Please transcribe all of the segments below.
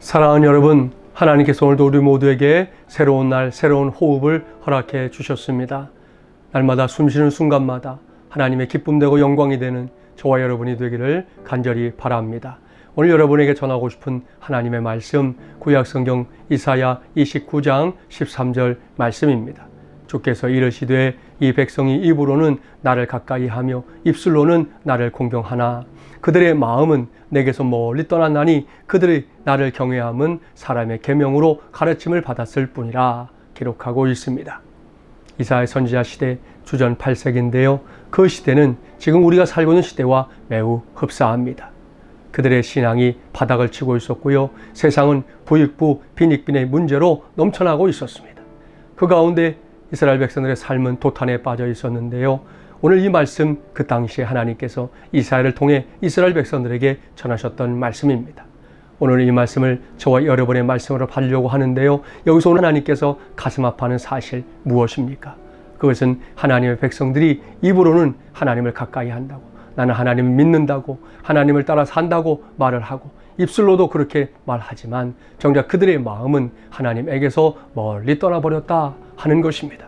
사랑하는 여러분, 하나님께서 오늘도 우리 모두에게 새로운 날, 새로운 호흡을 허락해 주셨습니다. 날마다 숨쉬는 순간마다 하나님의 기쁨되고 영광이 되는 저와 여러분이 되기를 간절히 바랍니다. 오늘 여러분에게 전하고 싶은 하나님의 말씀, 구약성경 이사야 29장 13절 말씀입니다. 주께서 이르시되 이 백성이 입으로는 나를 가까이 하며 입술로는 나를 공경하나 그들의 마음은 내게서 멀리 떠났나니 그들의 나를 경외함은 사람의 계명으로 가르침을 받았을 뿐이라 기록하고 있습니다. 이사야 선지자 시대 주전 8세기인데요. 그 시대는 지금 우리가 살고 있는 시대와 매우 흡사합니다. 그들의 신앙이 바닥을 치고 있었고요. 세상은 부익부 빈익빈의 문제로 넘쳐나고 있었습니다. 그 가운데 이스라엘 백성들의 삶은 도탄에 빠져 있었는데요. 오늘 이 말씀 그 당시에 하나님께서 이사야를 통해 이스라엘 백성들에게 전하셨던 말씀입니다. 오늘 이 말씀을 저와 여러분의 말씀으로 받으려고 하는데요. 여기서 오늘 하나님께서 가슴 아파하는 사실 무엇입니까? 그것은 하나님의 백성들이 입으로는 하나님을 가까이 한다고 나는 하나님을 믿는다고 하나님을 따라 산다고 말을 하고 입술로도 그렇게 말하지만 정작 그들의 마음은 하나님에게서 멀리 떠나버렸다 하는 것입니다.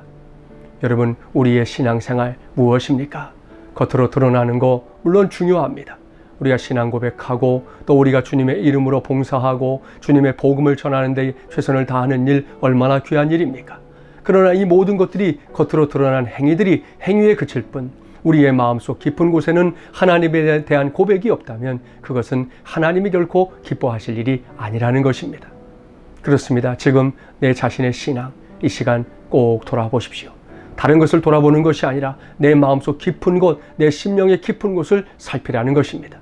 여러분, 우리의 신앙생활 무엇입니까? 겉으로 드러나는 거 물론 중요합니다. 우리가 신앙 고백하고 또 우리가 주님의 이름으로 봉사하고 주님의 복음을 전하는 데 최선을 다하는 일 얼마나 귀한 일입니까? 그러나 이 모든 것들이 겉으로 드러난 행위들이 행위에 그칠 뿐 우리의 마음속 깊은 곳에는 하나님에 대한 고백이 없다면 그것은 하나님이 결코 기뻐하실 일이 아니라는 것입니다. 그렇습니다. 지금 내 자신의 신앙 이 시간 꼭 돌아보십시오. 다른 것을 돌아보는 것이 아니라 내 마음속 깊은 곳, 내 심령의 깊은 곳을 살피라는 것입니다.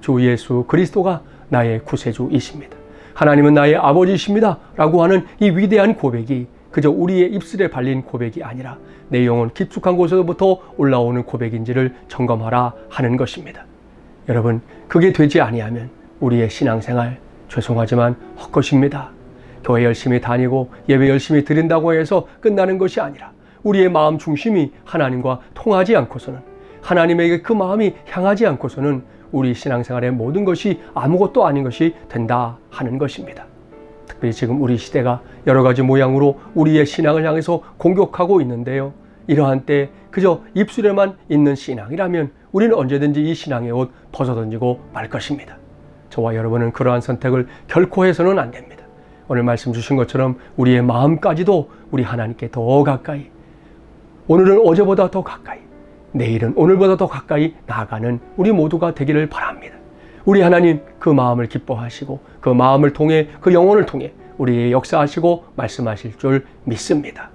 주 예수 그리스도가 나의 구세주이십니다. 하나님은 나의 아버지이십니다. 라고 하는 이 위대한 고백이 그저 우리의 입술에 발린 고백이 아니라 내 영혼 깊숙한 곳에서부터 올라오는 고백인지를 점검하라 하는 것입니다. 여러분, 그게 되지 아니하면 우리의 신앙생활 죄송하지만 헛것입니다. 교회 열심히 다니고 예배 열심히 드린다고 해서 끝나는 것이 아니라 우리의 마음 중심이 하나님과 통하지 않고서는 하나님에게 그 마음이 향하지 않고서는 우리 신앙생활의 모든 것이 아무것도 아닌 것이 된다 하는 것입니다. 특별히 지금 우리 시대가 여러 가지 모양으로 우리의 신앙을 향해서 공격하고 있는데요. 이러한 때 그저 입술에만 있는 신앙이라면 우리는 언제든지 이 신앙의 옷 벗어던지고 말 것입니다. 저와 여러분은 그러한 선택을 결코 해서는 안 됩니다. 오늘 말씀 주신 것처럼 우리의 마음까지도 우리 하나님께 더 가까이 오늘은 어제보다 더 가까이 내일은 오늘보다 더 가까이 나아가는 우리 모두가 되기를 바랍니다. 우리 하나님 그 마음을 기뻐하시고 그 마음을 통해 그 영혼을 통해 우리의 역사하시고 말씀하실 줄 믿습니다.